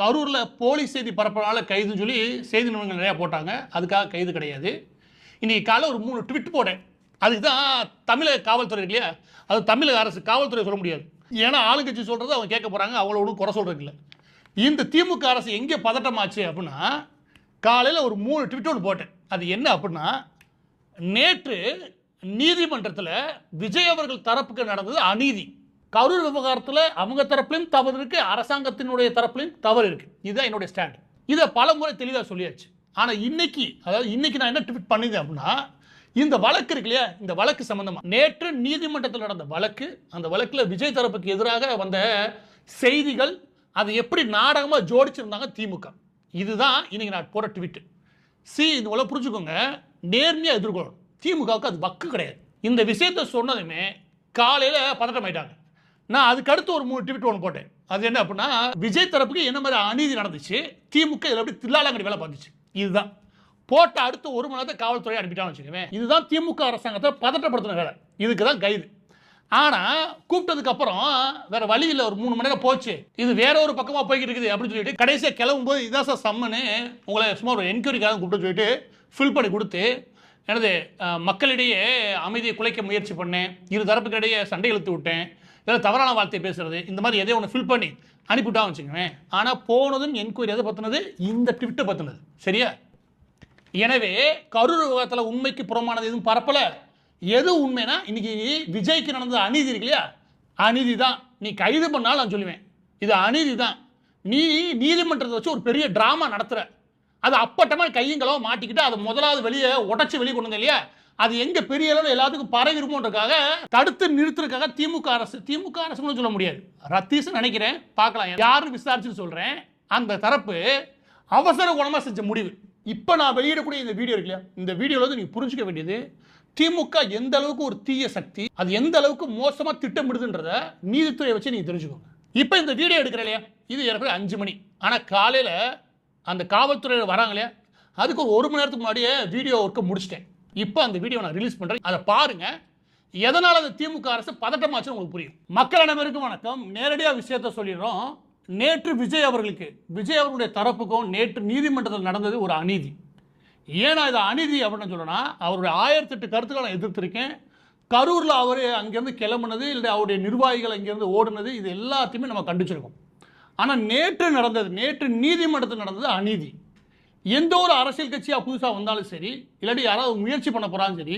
கரூரில் போலி செய்தி பரப்புறனால கைதுன்னு சொல்லி செய்தி நிறுவனங்கள் நிறையா போட்டாங்க. அதுக்காக கைது கிடையாது. இன்றைக்கி காலை ஒரு மூணு ட்விட் போட்டேன். அதுக்கு தான் தமிழக காவல்துறை இல்லையா அது தமிழக அரசு காவல்துறை சொல்ல முடியாது. ஏன்னா ஆளுங்கட்சி சொல்கிறது அவங்க கேட்க போகிறாங்க அவங்கள ஒன்றும் குறை சொல்கிறதில்ல இந்த திமுக அரசு எங்கே பதட்டமாச்சு அப்படின்னா காலையில் ஒரு மூணு ட்விட் ஒன்று போட்டேன். அது என்ன அப்படின்னா நேற்று நீதிமன்றத்தில் விஜய் அவர்கள் தரப்புக்கு நடந்தது அநீதி. கரூர் விவகாரத்தில் அவங்க தரப்புலையும் தவறு இருக்குது அரசாங்கத்தினுடைய தரப்புலையும் தவறு இருக்குது இதுதான் என்னுடைய ஸ்டாண்ட் இதை பல முறை தெளிவாக சொல்லியாச்சு. ஆனால் இன்னைக்கு அதாவது இன்னைக்கு நான் என்ன ட்வீட் பண்ணியிருந்தேன் அப்படின்னா இந்த வழக்கு இருக்கு இல்லையா? இந்த வழக்கு சம்மந்தமாக நேற்று நீதிமன்றத்தில் நடந்த வழக்கு அந்த வழக்கில் விஜய் தரப்புக்கு எதிராக வந்த செய்திகள் அதை எப்படி நாடகமாக ஜோடிச்சிருந்தாங்க திமுக. இதுதான் இன்னைக்கு நான் போகிற ட்விட்டு சி இந்த போல புரிஞ்சுக்கோங்க. நேர்மையாக எதிர்கொள்ளணும். திமுகவுக்கு அது வக்கு கிடையாது. இந்த விஷயத்தை சொன்னதுமே காலையில் பதட்டம் ஆயிட்டாங்க நான் அதுக்கு அடுத்து ஒரு மூணு ட்வீட் ஒன்று போட்டேன். அது என்ன அப்படின்னா விஜய் தரப்புக்கு என்ன மாதிரி அநீதி நடந்துச்சு திமுக இதில் எப்படி தில்லாலங்கடி வேலை பார்த்துச்சு. இதுதான். போட்ட அடுத்து ஒரு மணி நேரத்தை காவல்துறை அனுப்பிட்டான்னு வச்சுக்கோங்க இதுதான் திமுக அரசாங்கத்தை பதட்டப்படுத்தின வேலை. இதுக்கு தான் கைது ஆனால் கூப்பிட்டதுக்கு அப்புறம் வேற வழி இல்லை ஒரு மூணு மணி நேரம் போச்சு. இது வேற ஒரு பக்கமாக போய்கிட்டு இருக்குது அப்படின்னு சொல்லிட்டு கடைசியாக கிளம்பும்போது இதான் சார் சம்மனு உங்களை சும்மா ஒரு என்கொயரிக்காக கூப்பிட்டு சொல்லிட்டு ஃபில் பண்ணி கொடுத்து எனது மக்களிடையே அமைதியை குலைக்க முயற்சி பண்ணேன். இரு தரப்புக்கிடையே சண்டை இழுத்து விட்டேன். இல்லை தவறான வார்த்தை பேசுறது இந்த மாதிரி எதையோ ஒன்று ஃபில் பண்ணி அனுப்பிவிட்டா வச்சுக்கோங்களேன். ஆனால் போனதும் என்கொயரி எதை பற்றினது இந்த ட்விட்டை பற்றினது சரியா? எனவே கரூர் விவகாரத்தில் உண்மைக்கு புறமானது எதுவும் பரப்பலை. எது உண்மைனா இன்னைக்கு விஜய்க்கு நடந்தது அநீதி இருக்கு இல்லையா? அநீதி தான். நீ கைது பண்ணாலும் நான் சொல்லுவேன். இது அநீதி தான். நீ நீதிமன்றத்தை வச்சு ஒரு பெரிய ட்ராமா நடத்துகிற அது அப்பட்டமா கையுங்களோ மாட்டிக்கிட்டு அதை முதலாவது வெளியே உடச்சி வெளியே கொண்டு இல்லையா? அது எங்க பெரிய அளவில் எல்லாத்துக்கும் பரவி இருக்கும்ன்றக்காக தடுத்து நிறுத்துறதுக்காக திமுக அரசு திமுக அரசுன்னு சொல்ல முடியாது. ரத்தீஸ் நினைக்கிறேன். பார்க்கலாம். யாரும் விசாரிச்சுன்னு சொல்றேன். அந்த தரப்பு அவசர குணமா செஞ்ச முடிவு. இப்போ நான் வெளியிடக்கூடிய இந்த வீடியோ இருக்கு இல்லையா? இந்த வீடியோவில் வந்து நீங்கள் புரிஞ்சுக்க வேண்டியது திமுக எந்த அளவுக்கு ஒரு தீய சக்தி அது எந்த அளவுக்கு மோசமாக திட்டமிடுதுன்றத நீதித்துறையை வச்சு நீங்கள் தெரிஞ்சுக்கோங்க. இப்போ இந்த வீடியோ எடுக்கிற இல்லையா? இது ஏற்கனவே அஞ்சு மணி. ஆனால் காலையில் அந்த காவல்துறையில் வராங்க இல்லையா? அதுக்கு ஒரு ஒரு மணி நேரத்துக்கு முன்னாடியே வீடியோ ஒர்க்கை முடிச்சிட்டேன். இப்போ அந்த வீடியோ நான் ரிலீஸ் பண்ணுறேன் அதை பாருங்க. எதனால் அந்த திமுக அரசு பதட்டமாச்சுன்னு உங்களுக்கு புரியும். மக்கள் அனைவருக்கும் வணக்கம். நேரடியாக விஷயத்த சொல்லிடுறோம். நேற்று விஜய் அவர்களுக்கு விஜய் அவர்களுடைய தரப்புக்கும் நேற்று நீதிமன்றத்தில் நடந்தது ஒரு அநீதி. ஏன்னா இது அநீதி அப்படின்னு சொல்லணும்னா அவருடைய ஆயிரத்தெட்டு கருத்துக்களை நான் எதிர்த்திருக்கேன். கரூரில் அவர் அங்கேருந்து கிளம்புனது இல்லை அவருடைய நிர்வாகிகள் அங்கேருந்து ஓடுனது இது எல்லாத்தையுமே நம்ம கண்டிச்சிருக்கோம். ஆனால் நேற்று நடந்தது நேற்று நீதிமன்றத்தில் நடந்தது அநீதி. எந்த ஒரு அரசியல் கட்சியாக புதுசாக வந்தாலும் சரி இல்லாட்டி யாராவது முயற்சி பண்ண போகிறாலும் சரி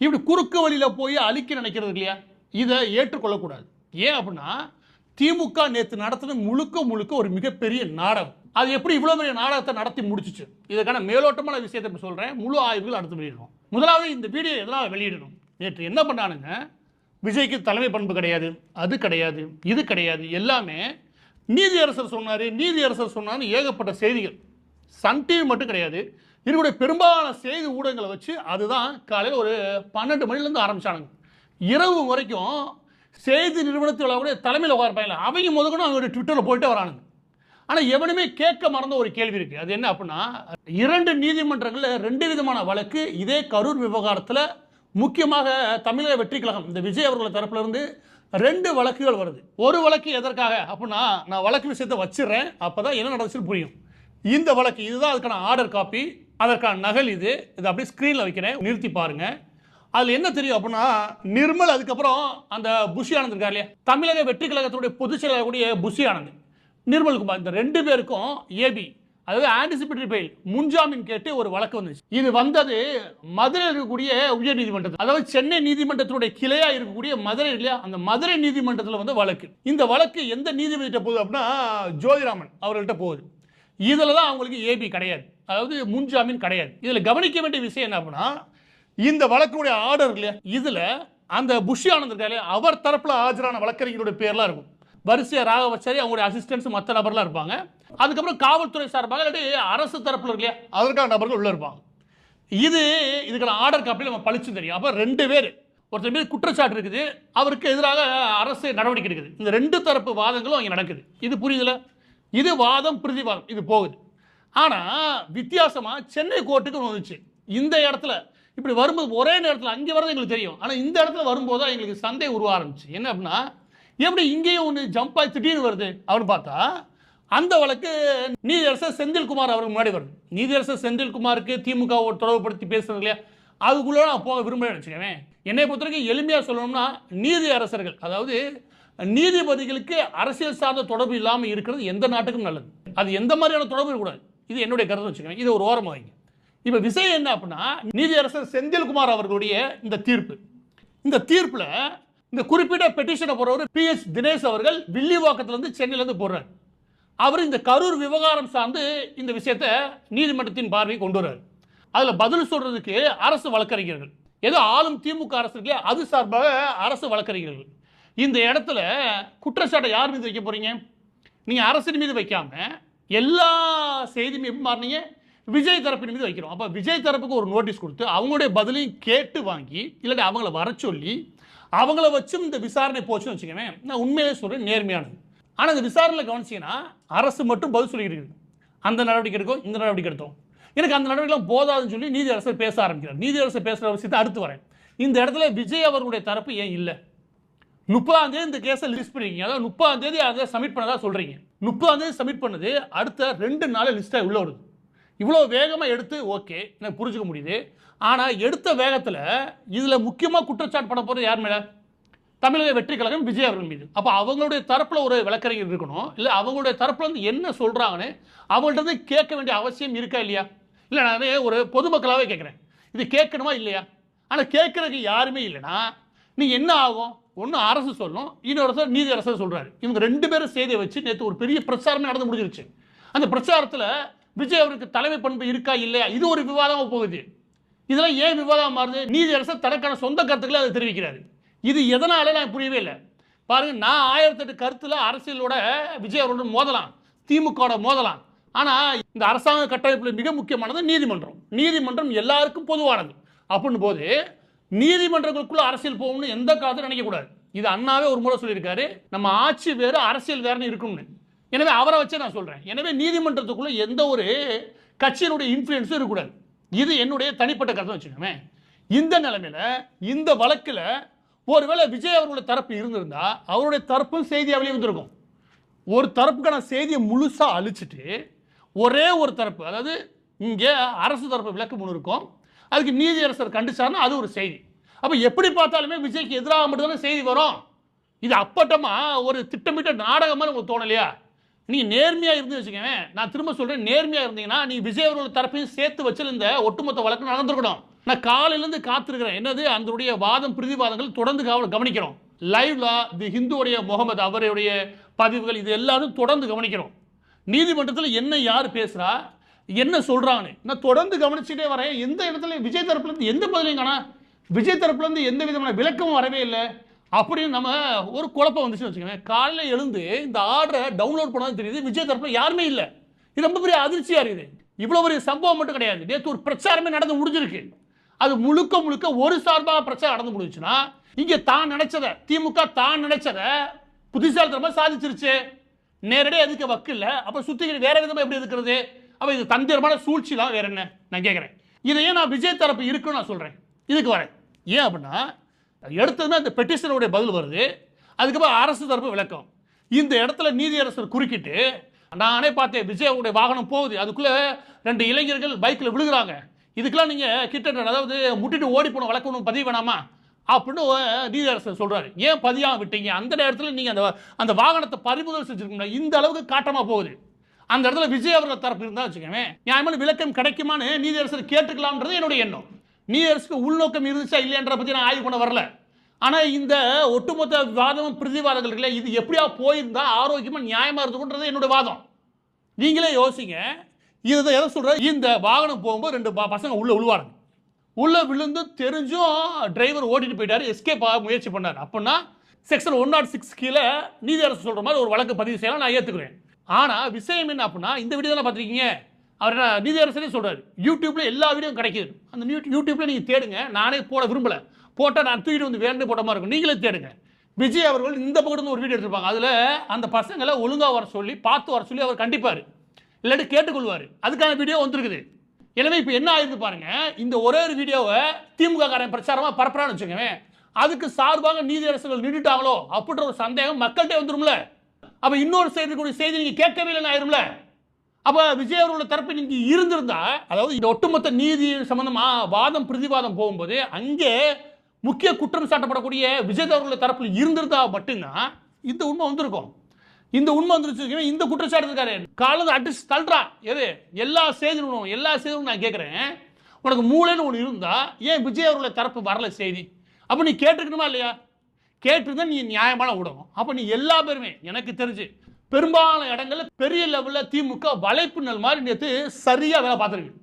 இப்படி குறுக்கு வழியில் போய் அழிக்க நினைக்கிறது இல்லையா? இதை ஏற்றுக்கொள்ளக்கூடாது. ஏன் அப்படின்னா திமுக நேற்று நடத்தின முழுக்க முழுக்க ஒரு மிகப்பெரிய நாடகம். அது எப்படி இவ்வளோ பெரிய நாடகத்தை நடத்தி முடிச்சிச்சு? இதுக்கான மேலோட்டமான விஷயத்தை இப்போ சொல்கிறேன் முழு ஆய்வுகள் அடுத்து வெளியிடணும். முதலாவது இந்த வீடியோ எதனால் வெளியிடணும்? நேற்று என்ன பண்ணானுங்க? விஜய்க்கு தலைமை பண்பு கிடையாது அது கிடையாது இது கிடையாது எல்லாமே நீதியரசர் சொன்னார் நீதியரசர் சொன்னார்னு ஏகப்பட்ட செய்திகள். சன் டிவி மட்டும் கிடையாது. இருக்கக்கூடிய பெரும்பாலான செய்தி ஊடகங்களை வச்சு அதுதான் காலையில் ஒரு பன்னெண்டு மணிலேருந்து ஆரம்பிச்சானுங்க. இரவு வரைக்கும் செய்தி நிறுவனத்தில் கூட தலைமையில் உட்கார்ப்பாங்க அவங்க முதக்கணும் அவங்களுடைய ட்விட்டரில் போயிட்டே வரானுங்க. ஆனால் எவனுமே கேட்க மறந்த ஒரு கேள்வி இருக்குது அது என்ன அப்படின்னா இரண்டு நீதிமன்றங்களில் ரெண்டு விதமான வழக்கு இதே கரூர் விவகாரத்தில் முக்கியமாக தமிழக வெற்றி கழகம் இந்த விஜய் அவர்கள் தரப்புலேருந்து ரெண்டு வழக்குகள் வருது. ஒரு வழக்கு எதற்காக அப்படின்னா நான் வழக்கு விஷயத்தை வச்சிடுறேன் அப்போ தான் என்ன நடந்துச்சுன்னு புரியும். இந்த வழக்கு இதுதான் அதுக்கான ஆர்டர் காப்பி அதற்கான நகல் இது. இதை அப்படியே ஸ்க்ரீனில் வைக்கிறேன் நிறுத்தி பாருங்க. அதில் என்ன தெரியும் அப்படின்னா நிர்மல் அதுக்கப்புறம் அந்த புஷி ஆனந்த் இருக்கார் இல்லையா? தமிழக வெற்றி கழகத்தினுடைய பொதுச் செயலாளர் கூடிய புஷி ஆனந்த். நிர்மல் குமார் இந்த ரெண்டு பேருக்கும் ஏபி அதாவது ஆன்டிசிபேட்டரி பெயில் முன்ஜாமீன் கேட்டு ஒரு வழக்கு வந்துச்சு. இது வந்தது மதுரையில் இருக்கக்கூடிய உயர் நீதிமன்றத்தில். அதாவது சென்னை நீதிமன்றத்தினுடைய கிளையா இருக்கக்கூடிய மதுரை இல்லையா? அந்த மதுரை நீதிமன்றத்தில் வந்து வழக்கு. இந்த வழக்கு எந்த நீதிபதிகிட்ட போகுது அப்படின்னா ஜோதிராமன் அவர்கள்ட்ட போகுது. இதில் தான் அவங்களுக்கு ஏபி கிடையாது. அதாவது முன்ஜாமீன் கிடையாது. இதில் கவனிக்க வேண்டிய விஷயம் என்ன அப்படின்னா இந்த வழக்கினுடைய ஆர்டர் இல்லையா? இதில் அந்த புஷி ஆனந்த் இருக்காரு அவர் தரப்பில் ஆஜரான வழக்கறிஞருடைய பேர்லாம் இருக்கும். வரிசையா ராகவச்சாரி அவங்களுடைய அசிஸ்டன்ஸ் மற்ற நபர்லாம் இருப்பாங்க. அதுக்கப்புறம் காவல்துறை சார்பாக இல்லாட்டி அரசு தரப்பில் இருக்கு இல்லையா? அதற்கான நபர்கள் உள்ள இருப்பாங்க. இது இதுக்கான ஆர்டர் காப்பியில் நம்ம பழிச்சு தெரியும். அப்போ ரெண்டு பேர் ஒருத்தர் மீது குற்றச்சாட்டு இருக்குது. அவருக்கு எதிராக அரசு நடவடிக்கை எடுக்குது. இந்த ரெண்டு தரப்பு வாதங்களும் அங்கே நடக்குது. இது புரியுதுல? இது வாதம் பிரதிவாதம் இது போகுது. ஆனால் வித்தியாசமாக சென்னை கோர்ட்டுக்கு ஒன்று வந்துச்சு. இந்த இடத்துல இப்படி வரும்போது ஒரே நேரத்தில் அங்கே வரது எங்களுக்கு தெரியும். ஆனால் இந்த இடத்துல வரும்போது தான் எங்களுக்கு சந்தை உருவ ஆரம்பிச்சு. என்ன அப்படின்னா எப்படி இங்கேயும் ஒன்று ஜம்ப் ஆகி திடீர்னு வருது அப்படின்னு பார்த்தா அந்த வழக்கு நீதியரசர் செந்தில்குமார் அவருக்கு முன்னாடி வருது. நீதியரசர் செந்தில்குமாருக்கு திமுக தொடர்புபடுத்தி பேசுறது இல்லையா? அதுக்குள்ளே நான் போக விரும்புகிறேன் வச்சுக்கவேன் என்னை பொறுத்தவரைக்கும் எளிமையாக சொல்லணும்னா நீதி அரசர்கள் அதாவது நீதிபதிகளுக்கு அரசியல் சார்ந்த தொடர்பு இல்லாமல் இருக்கிறது எந்த நாட்டுக்கும் நல்லது. அது எந்த மாதிரியான தொடர்பு இருக்கக்கூடாது. இது என்னுடைய கருத்து வச்சுக்கோங்க. இது ஒரு ஓரமாக வைங்க. இப்போ விஷயம் என்ன அப்படின்னா நீதியரசர் செந்தில்குமார் அவர்களுடைய இந்த தீர்ப்பு. இந்த தீர்ப்பில் இந்த குறிப்பிட்ட பெட்டிஷனை போடுறவர் பி. எஸ். தினேஷ் அவர்கள் வில்லிவாக்கத்திலேருந்து சென்னையிலேருந்து போடுறார் அவர் இந்த கரூர் விவகாரம் சார்ந்து இந்த விஷயத்தை நீதிமன்றத்தின் பார்வையை கொண்டு வர்றார். அதில் பதில் சொல்றதுக்கு அரசு வழக்கறிஞர்கள். ஏதோ ஆளும் திமுக அரசு இருக்கே அது சார்பாக அரசு வழக்கறிஞர்கள். இந்த இடத்துல குற்றச்சாட்டை யார் மீது வைக்க போறீங்க? நீங்கள் அரசின் மீது வைக்காம எல்லா செய்தியும் எப்படி மாறினீங்க? விஜய் தரப்பின் மீது வைக்கிறோம் அப்போ விஜய் தரப்புக்கு ஒரு நோட்டீஸ் கொடுத்து அவங்களுடைய பதிலையும் கேட்டு வாங்கி இல்லாட்டி அவங்கள வர சொல்லி அவங்கள வச்சும் இந்த விசாரணை போச்சுன்னு வச்சுக்கவேன் நான் உண்மையிலே சொல்கிறேன் நேர்மையானது. ஆனால் இந்த விசாரணையில் கவனிச்சிங்கன்னா அரசு மட்டும் பதில் சொல்லிக்கிறீங்க அந்த நடவடிக்கை எடுக்கும் இந்த நடவடிக்கை எடுத்தோம். எனக்கு அந்த நடவடிக்கைலாம் போதாதுன்னு சொல்லி நீதி அரசர் பேச ஆரம்பிக்கிறார். நீதி அரசர் பேசுகிற விஷயத்தை அடுத்து வரேன். இந்த இடத்துல விஜய் அவர்களுடைய தரப்பு ஏன் இல்லை? முப்பதாம் தேதி இந்த கேஸை லிஸ்ட் பண்ணிருக்கீங்க. அதாவது முப்பதாம் தேதி அதை சப்மிட் பண்ணதா சொல்றீங்க. முப்பதாம் தேதி சப்மிட் பண்ணது அடுத்த ரெண்டு நாள் லிஸ்ட்டாக உள்ள வருது. இவ்வளோ வேகமாக எடுத்து ஓகே எனக்கு புரிஞ்சுக்க முடியுது. ஆனால் எடுத்த வேகத்தில் இதில் முக்கியமாக குற்றச்சாட்டு பண்ண போகிறது யார் மேலே? தமிழக வெற்றி கழகம் விஜய் அவர்கள் மீது. அப்போ அவங்களுடைய தரப்பில் ஒரு விளக்கறிஞர் இருக்கணும். இல்லை அவங்களுடைய தரப்பில் வந்து என்ன சொல்கிறாங்கன்னு அவங்கள்ட்ட இருந்து கேட்க வேண்டிய அவசியம் இருக்கா இல்லையா? இல்லை நான் ஒரு பொதுமக்களாகவே கேட்குறேன். இது கேட்கணுமா இல்லையா? ஆனால் கேட்குறதுக்கு யாருமே இல்லைன்னா நீங்கள் என்ன ஆகும்? ஒன்று அரசு சொல்லும் இன்னொரு நீதி அரசர் சொல்கிறாரு இவங்க ரெண்டு பேரும் செய்தியை வச்சு நேற்று ஒரு பெரிய பிரச்சாரமே நடந்து முடிஞ்சிருச்சு. அந்த பிரச்சாரத்தில் விஜய் அவருக்கு தலைமை பண்பு இருக்கா இல்லையா? இது ஒரு விவாதமாக போகுது. இதெல்லாம் ஏன் விவாதம் மாறுது? நீதி அரசர் தனக்கான சொந்த கருத்துக்களை அதை தெரிவிக்கிறாரு. இது எதனால நான் புரியவே இல்லை. பாருங்க நான் ஆயிரத்தெட்டு கருத்தில் அரசியலோட விஜய் அவரோட மோதலாம். திமுகவோட மோதலாம். ஆனால் இந்த அரசாங்க கட்டமைப்பில் மிக முக்கியமானது நீதிமன்றம். நீதிமன்றம் எல்லாருக்கும் பொதுவானது. அப்படின்னு போது நீதிமன்றங்களுக்குள்ள அரசியல் போகணும்னு எந்த காலத்தில் நினைக்கக்கூடாது இது அண்ணாவே ஒரு முறை சொல்லியிருக்காரு. நம்ம ஆட்சி வேறு அரசியல் வேறுனு இருக்கும்னு. எனவே அவரை வச்சே நான் சொல்கிறேன் எனவே நீதிமன்றத்துக்குள்ளே எந்த ஒரு கட்சியினுடைய இன்ஃப்ளூயன்ஸும் இருக்கக்கூடாது. இது என்னுடைய தனிப்பட்ட கருத்தை வச்சுக்கோமே. இந்த நிலைமையில் இந்த வழக்கில் ஒருவேளை விஜய் அவர்களுடைய தரப்பு இருந்திருந்தா அவருடைய தரப்பும் செய்தி வெளியே வந்திருக்கும். ஒரு தரப்புக்கான செய்தியை முழுசாக அழிச்சிட்டு ஒரே ஒரு தரப்பு அதாவது இங்கே அரசு தரப்பு விளக்கு முன் இருக்கும். அதுக்கு நீதியரசர் கண்டிச்சாருன்னா அது ஒரு செய்தி. அப்போ எப்படி பார்த்தாலுமே விஜய்க்கு எதிராக மட்டும்தானே செய்தி வரும். இது அப்பட்டமாக ஒரு திட்டமிட்ட நாடகமாக உங்களுக்கு தோணலையா? நீங்கள் நேர்மையாக இருந்து வச்சுக்கோங்க நான் திரும்ப சொல்கிறேன் நேர்மையாக இருந்தீங்கன்னா நீ விஜய் அவர்கள் தரப்பையும் சேர்த்து வச்சிருந்த ஒட்டுமொத்த வழக்கு நடந்திருக்கணும். நான் காலையிலேருந்து காத்திருக்கிறேன். என்னது? அதனுடைய வாதம் பிரதிவாதங்கள் தொடர்ந்து காவல் கவனிக்கிறோம் லைவ்ல தி ஹிந்துவுடைய முகமது அவருடைய பதிவுகள் இது எல்லாரும் தொடர்ந்து கவனிக்கிறோம் நீதிமன்றத்தில் என்ன யார் பேசுகிறா என்ன சொல்கிறான்னு நான் தொடர்ந்து கவனிச்சுட்டே வரேன். எந்த இடத்துல விஜய் தரப்புலேருந்து எந்த பதிலையும் காணா. விஜய் தரப்புலேருந்து எந்த விதமான விளக்கமும் வரவே இல்லை. அப்படின்னு நம்ம ஒரு குழப்பம் வந்துச்சுன்னு வச்சுக்கோங்க காலையில் எழுந்து இந்த ஆர்டரை டவுன்லோட் பண்ணாலும் தெரியுது. விஜய் தரப்பில் யாருமே இல்லை. இது ரொம்ப பெரிய அதிர்ச்சியாக இருக்குது. இவ்வளோ பெரிய சம்பவம் மட்டும் கிடையாது. நேற்று ஒரு பிரச்சாரமே நடந்து முடிஞ்சிருக்கு. அது முழுக்க முழுக்க ஒரு சார்பாக பிரச்சாரம் நடந்து முடிஞ்சுன்னா இங்கே தான் நினைச்சதை திமுக தான் நினைச்சதை புத்திசாலித்தனமா சாதிச்சிருச்சு. நேரடியாக எதுக்கு வக்கு இல்லை அப்போ சுத்திக்கிட்டு வேற விதமாக எப்படி இருக்கிறது அப்ப இது தந்திரமான சூழ்ச்சிலாம் வேற என்ன? நான் கேட்குறேன் இதையே நான் விஜய் தரப்பு இருக்குன்னு நான் சொல்கிறேன் இதுக்கு வரேன். ஏன் அப்படின்னா எடுத்ததுமே அந்த பெட்டிஷனுடைய பதில் வருது. அதுக்கப்புறம் அரசு தரப்பு விளக்கம். இந்த இடத்துல நீதியரசர் குறுக்கிட்டு நானே பார்த்தேன் விஜயோடைய வாகனம் போகுது. அதுக்குள்ளே ரெண்டு இளைஞர்கள் பைக்கில் விழுகிறாங்க. இதுக்கெல்லாம் நீங்கள் கிட்ட அதாவது முட்டிட்டு ஓடி போன வழக்கு ஒன்றும் பதிவு வேணாமா? அப்படின்னு நீதியரசர் சொல்கிறாரு ஏன் பதியாக விட்டீங்க? அந்த நேரத்தில் நீங்கள் அந்த அந்த வாகனத்தை பறிமுதல் செஞ்சுருக்கீங்களா? இந்த அளவுக்கு காட்டமாக போகுது. அந்த இடத்துல விஜய் அவர்கள் தரப்பு இருந்தால் வச்சுக்கவே நியாயமான விளக்கம் கிடைக்குமான்னு நீதியரசர் கேட்டுக்கலாம்ன்றது என்னுடைய எண்ணம். நீதியரசுக்கு உள்நோக்கம் இருந்துச்சா இல்லையன்ற பற்றி நான் ஆய்வு பண்ண வரல. ஆனால் இந்த ஒட்டுமொத்த வாதமும் பிரதிவாதங்கள் இருக்குல்ல இது எப்படியா போயிருந்தா ஆரோக்கியமாக நியாயமாக இருக்குன்றது என்னுடைய வாதம். நீங்களே யோசிங்க. இதை எதை சொல்கிற இந்த வாகனம் போகும்போது ரெண்டு பசங்க உள்ளே விழுவாருங்க உள்ளே விழுந்து தெரிஞ்சும் டிரைவர் ஓட்டிட்டு போயிட்டார் எஸ்கேப் ஆக முயற்சி பண்ணார். அப்படின்னா section one not oh six கீழே நீதியரசு சொல்கிற மாதிரி ஒரு வழக்கு பதிவு செய்யலாம் நான் ஏற்றுக்கிறேன் ஆனால் விஷயம் என்ன அப்படின்னா இந்த வீடியோ தான் பார்த்துருக்கீங்க? அவர் என்ன நீதியரசரே சொல்கிறார் யூடியூப்பில் எல்லா வீடியோ கிடைக்கிது. அந்த யூடியூப்பில் நீங்கள் தேடுங்க. நானே போட விரும்பலை. போட்டால் நான் தூக்கிட்டு வந்து வேண்டு போட்ட மாதிரி இருக்கும். நீங்களே தேடுங்க. விஜய் அவர்கள் இந்த பக்கத்துல ஒரு வீடியோ எடுத்திருப்பாங்க. அதில் அந்த பசங்களை ஒழுங்காக வர சொல்லி பார்த்து வர சொல்லி அவர் கண்டிப்பார். இல்லாட்டி கேட்டுக்கொள்வார். அதுக்கான வீடியோ வந்திருக்குது. எனவே இப்போ என்ன ஆயிருந்து பாருங்க இந்த ஒரே ஒரு வீடியோவை திமுக காரன் பிரச்சாரமாக பரப்புறான்னு வச்சுக்கோங்க அதுக்கு சார்பாக நீதியரசர்கள் நின்றுட்டாங்களோ அப்படின்ற ஒரு சந்தேகம் மக்கள்கிட்ட வந்துரும்ல. அப்ப இன்னொரு செய்தி செய்தி நீங்க கேட்கவே இல்லைன்னு ஆயிரும்ல? அப்ப விஜய் அவர்களோட தரப்பு நீங்க இருந்திருந்தா அதாவது இந்த ஒட்டுமொத்த நீதி சம்பந்தமா வாதம் பிரதிவாதம் போகும்போது அங்கே முக்கிய குற்றம் சாட்டப்படக்கூடிய விஜய் அவர்களோட தரப்பில் இருந்திருந்தா மட்டும்தான் இந்த உண்மை வந்திருக்கும். இந்த உண்மை வந்துருச்சு இந்த குற்றச்சாட்டு இருக்காரு. காலத்தை அடிச்சு தள்ளுறா. எது? எல்லா செய்தி எல்லா செய்தியும் நான் கேட்குறேன். உனக்கு மூளைன்னு ஒன்று இருந்தா ஏன் விஜய் அவர்களோட தரப்பு வரல செய்தி? அப்போ நீ கேட்டுருக்கணுமா இல்லையா? கேட்டிருந்தா நீ நியாயமான ஊடகம். அப்போ நீ எல்லா பேருமே எனக்கு தெரிஞ்சு பெரும்பாலான இடங்களில் பெரிய லெவலில் திமுக வலைப்பின்னல் மாதிரி நேற்று சரியாக வேலை பார்த்துருக்கு.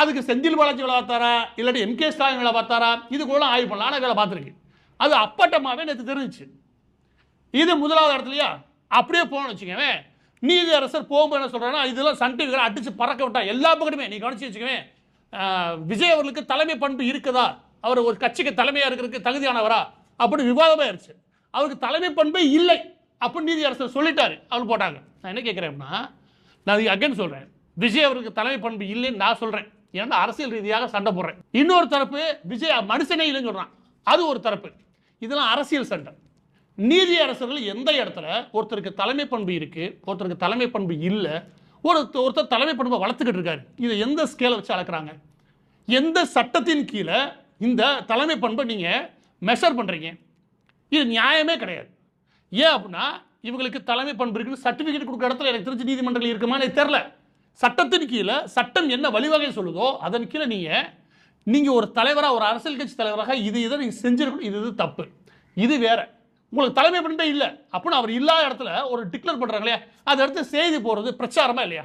அதுக்கு செந்தில் பாலாஜி வேலை பார்த்தாரா? இல்லாட்டி எம் கே ஸ்டாலின் வேலை பார்த்தாரா? இது கூட ஆய்வு பண்ணலாம். ஆனால் வேலை பார்த்துருக்கு. அது அப்பட்டமாகவே நேற்று தெரிஞ்சுச்சு. இது முதலாவது இடத்துலையா? அப்படியே போகணும்னு வச்சுக்கவே நீதி அரசர் போகும்போது என்ன சொல்கிறேன்னா இதெல்லாம் சன் டிவிகளை பறக்க விட்டா எல்லா பக்கத்துமே நீ கவனிச்சு வச்சுக்கவே விஜய் அவர்களுக்கு தலைமை பண்பு இருக்குதா? அவர் ஒரு கட்சிக்கு தலைமையாக இருக்கிறதுக்கு தகுதியானவரா? அப்படின்னு விவாதமாயிருச்சு. அவருக்கு தலைமை பண்பே இல்லை. அப்படின்னு நீதி அரசர் சொல்லிட்டாரு. அவர் போட்டாங்க. நான் என்ன கேட்குறேன் அப்படின்னா நான் அகைன் சொல்கிறேன் விஜய் அவருக்கு தலைமை பண்பு இல்லைன்னு நான் சொல்கிறேன் ஏன்னா அரசியல் ரீதியாக சண்டை போடுறேன். இன்னொரு தரப்பு விஜய் மனுஷனே இல்லைன்னு சொல்கிறான் அது ஒரு தரப்பு. இதெல்லாம் அரசியல் சண்டை. நீதி அரசர்கள் எந்த இடத்துல ஒருத்தருக்கு தலைமை பண்பு இருக்குது ஒருத்தருக்கு தலைமை பண்பு இல்லை ஒரு ஒருத்தர் தலைமை பண்பை வளர்த்துக்கிட்டு இருக்காரு. இதை எந்த ஸ்கேலை வச்சு அளக்குறாங்க? எந்த சட்டத்தின் கீழே இந்த தலைமை பண்பை நீங்கள் மெஷர் பண்ணுறீங்க இது நியாயமே கிடையாது. ஏன் அப்படின்னா இவங்களுக்கு தலைமை பண்பு இருக்குன்னு சர்டிஃபிகேட் கொடுக்குற இடத்துல எனக்கு தெரிஞ்சு நீதிமன்றங்கள் இருக்குமான்னு தெரில சட்டத்தின் கீழே சட்டம் என்ன வழிவகை சொல்லுதோ அதன் கீழே நீங்கள் நீங்கள் ஒரு தலைவராக ஒரு அரசியல் கட்சி தலைவராக இது இதை நீங்கள் செஞ்சிருக்கணும். இது இது தப்பு. இது வேற. உங்களுக்கு தலைமை பண்பே இல்லை. அப்படின்னு அவர் இல்லாத இடத்துல ஒரு டிக்ளேர் பண்ணுறாங்க இல்லையா? அதை அடுத்து செய்தி போகிறது பிரச்சாரமாக இல்லையா?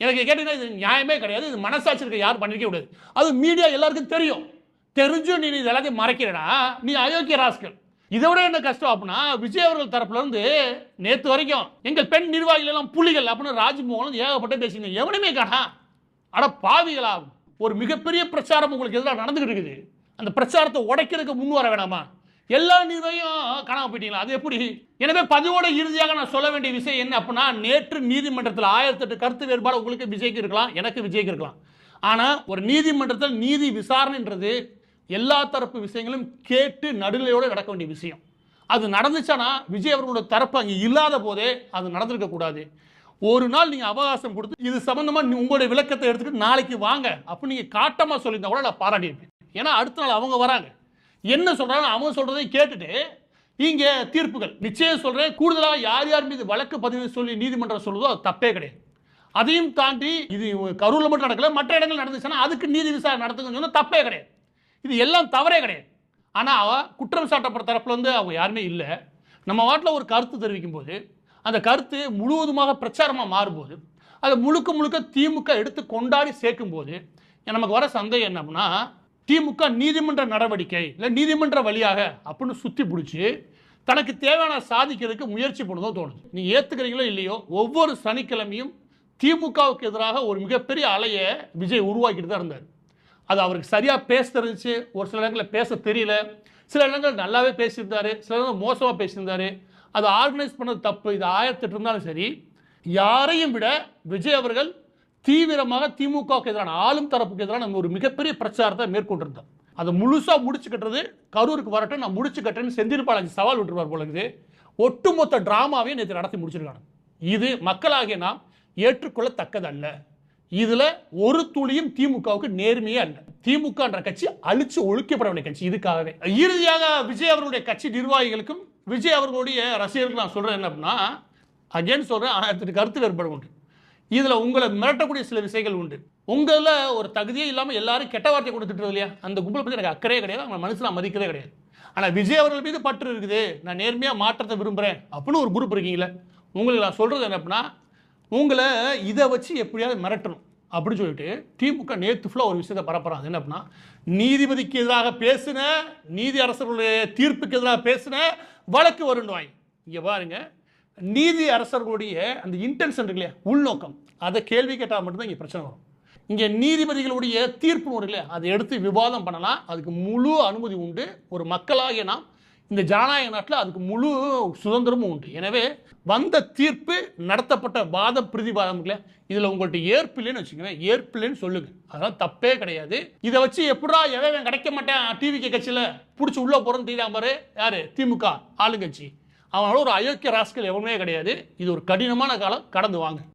எனக்கு கேட்டீங்கன்னா இது நியாயமே கிடையாது. இது மனசாட்சி இருக்க யாரும் பண்ணிக்க கூடாது. அது மீடியா எல்லாருக்கும் தெரியும். தெரிஞ்சும் நீ இது எல்லாத்தையும் மறைக்கிறடா நீ அயோக்கிய ராஸ்கல். இதை விட என்ன கஷ்டம் அப்படின்னா விஜய் அவர்கள் தரப்புல இருந்து நேற்று வரைக்கும் எங்கள் பெண் நிர்வாகிகள் எல்லாம் புலிகள் அப்படின்னு ராஜ்மோகன் ஏகப்பட்ட பேசிங்க எவனுமே காணா. அட பாவிகளா ஒரு மிகப்பெரிய பிரச்சாரம் உங்களுக்கு எதிராக நடந்துகிட்டு இருக்குது. அந்த பிரச்சாரத்தை உடைக்கிறதுக்கு முன் வர வேணாமா? எல்லா நிர்வாகியும் காணாமல் போயிட்டீங்களா? அது எப்படி? எனவே பதிவோட இறுதியாக நான் சொல்ல வேண்டிய விஷயம் என்ன அப்படின்னா நேற்று நீதிமன்றத்தில் ஆயிரத்தெட்டு கருத்து வேறுபாடு உங்களுக்கு விஜய்க்கு இருக்கலாம் எனக்கு விஜய்க்கு இருக்கலாம். ஆனால் ஒரு நீதிமன்றத்தில் நீதி விசாரணைன்றது எல்லா தரப்பு விஷயங்களும் கேட்டு நடுநிலையோடு நடக்க வேண்டிய விஷயம். அது நடந்துச்சானா விஜய் அவர்களோட தரப்பு அங்கே இல்லாத போதே அது நடந்திருக்கக்கூடாது ஒரு நாள் நீங்கள் அவகாசம் கொடுத்து இது சம்மந்தமாக நீ உங்களுடைய விளக்கத்தை எடுத்துகிட்டு நாளைக்கு வாங்க அப்படின்னு நீங்கள் காட்டமாக சொல்லியிருந்தா கூட நான் பாராட்டியிருப்பேன். ஏன்னா அடுத்த நாள் அவங்க வராங்க. என்ன சொல்கிறாங்க அவங்க சொல்கிறதை கேட்டுட்டு இங்கே தீர்ப்புகள். நிச்சயம் சொல்கிறேன் கூடுதலாக யார் யார் மீது வழக்கு பதிவு சொல்லி நீதிமன்றம் சொல்லுதோ அது தப்பே கிடையாது. அதையும் தாண்டி இது கரூரில் மட்டும் நடக்கல மற்ற இடங்கள் நடந்துச்சுன்னா அதுக்கு நீதி விசாரணை நடத்துங்கன்னு சொன்னால் தப்பே கிடையாது. இது எல்லாம் தவறே கிடையாது. ஆனால் குற்றம் சாட்டப்பட்ட தரப்பில் வந்து அவங்க யாருமே இல்லை. நம்ம வாட்டில் ஒரு கருத்து தெரிவிக்கும் போது அந்த கருத்து முழுவதுமாக பிரச்சாரமாக மாறும்போது அதை முழுக்க முழுக்க திமுக எடுத்து கொண்டாடி சேர்க்கும் போது நமக்கு வர சந்தேகம் என்ன அப்படின்னா திமுக நீதிமன்ற நடவடிக்கை இல்லை நீதிமன்ற வழியாக அப்படின்னு சுற்றி பிடிச்சி தனக்கு தேவையான சாதிக்கிறதுக்கு முயற்சி பண்ணதோ தோணுது. நீ ஏற்றுக்கிறீங்களோ இல்லையோ ஒவ்வொரு சனிக்கிழமையும் திமுகவுக்கு எதிராக ஒரு மிகப்பெரிய அலையை விஜய் உருவாக்கிட்டு தான் இருந்தார். அது அவருக்கு சரியாக பேச தெரிஞ்சு ஒரு சில இடங்களில் பேச தெரியல. சில இடங்கள் நல்லாவே பேசியிருந்தாரு. சில இடங்கள் மோசமாக பேசியிருந்தாரு. அதை ஆர்கனைஸ் பண்ணது தப்பு. இது ஆயிரத்தெட்டு இருந்தாலும் சரி யாரையும் விட விஜய் அவர்கள் தீவிரமாக திமுகவுக்கு எதிரான ஆளும் தரப்புக்கு எதிரான ஒரு மிகப்பெரிய பிரச்சாரத்தை மேற்கொண்டிருந்தோம் அதை முழுசாக முடிச்சு கட்டுறது கரூருக்கு வரட்டும். நான் முடிச்சு கட்டுறேன்னு செந்தில் பாலாஜி சவால் விட்டுருவார் போலங்குது ஒட்டுமொத்த டிராமாவையும் நேற்று நடத்தி முடிச்சிருக்காங்க. இது மக்களாகிய நாம் ஏற்றுக்கொள்ளத்தக்கதல்ல. இதுல ஒரு துளியும் திமுகவுக்கு நேர்மையே அல்ல. திமுக என்ற கட்சி அழிச்சு ஒழிக்கப்பட வேண்டிய கட்சி. இதுக்காகவே. இறுதியாக விஜய் அவர்களுடைய கட்சி நிர்வாகிகளுக்கும் விஜய் அவர்களுடைய ரசிகர்களுக்கு நான் சொல்றேன் என்ன அப்படின்னா அகேன் சொல்றேன் ஆயிரத்தி கருத்து வேறுபாடு உண்டு. இதுல உங்களை மிரட்டக்கூடிய சில விஷயங்கள் உண்டு. உங்களில் ஒரு தகுதியே இல்லாமல் எல்லாரும் கெட்ட வார்த்தை கொடுத்துட்டு இல்லையா? அந்த கும்பலை பற்றி எனக்கு அக்கறையே கிடையாது அவங்க மனசுல மதிக்கிறதே கிடையாது. ஆனால் விஜய் அவர்கள் மீது பற்று இருக்குது. நான் நேர்மையாக மாற்றத்தை விரும்புகிறேன் அப்படின்னு ஒரு குரூப் இருக்கீங்களே உங்களுக்கு நான் சொல்கிறது என்ன அப்படின்னா உங்களை இதை வச்சு எப்படியாவது மிரட்டணும் அப்படின்னு சொல்லிட்டு திமுக நேற்று ஃபுல்லாக ஒரு விஷயத்தை பரப்புறாங்க. என்ன அப்படின்னா நீதிபதிக்கு எதிராக பேசின நீதி அரசர்களுடைய தீர்ப்புக்கு எதிராக பேசின வழக்கு வருண்டுவாங்க இங்கே பாருங்க நீதி அரசர்களுடைய அந்த இன்டென்ஷன் இருக்கு இல்லையா உள்நோக்கம். அதை கேள்வி கேட்டால் மட்டும்தான் இங்கே பிரச்சனை வரும். இங்கே நீதிபதிகளுடைய தீர்ப்பு வரும் இல்லையா அதை எடுத்து விவாதம் பண்ணலாம். அதுக்கு முழு அனுமதி உண்டு. ஒரு மக்களாகிய நாம் இந்த ஜனநாயக நாட்டில் அதுக்கு முழு சுதந்திரமும் உண்டு. எனவே வந்த தீர்ப்பு நடத்தப்பட்ட வாத பிரதிவாதம் இல்லையா இதில் உங்கள்கிட்ட ஏற்பில்லைன்னு வச்சுக்கோங்க. ஏற்பில்லைன்னு சொல்லுங்க. அதெல்லாம் தப்பே கிடையாது. இதை வச்சு எப்படா எவன் கிடைக்க மாட்டேன்? டிவிக்கு கட்சியில் பிடிச்சி உள்ளே போகிறோன்னு தெரியாம பாரு. திமுக. ஆளுங்கட்சி. அவனோட ஒரு அயோக்கிய ராசிகள் எவனுமே கிடையாது. இது ஒரு கடினமான காலம். கடந்து வாங்க.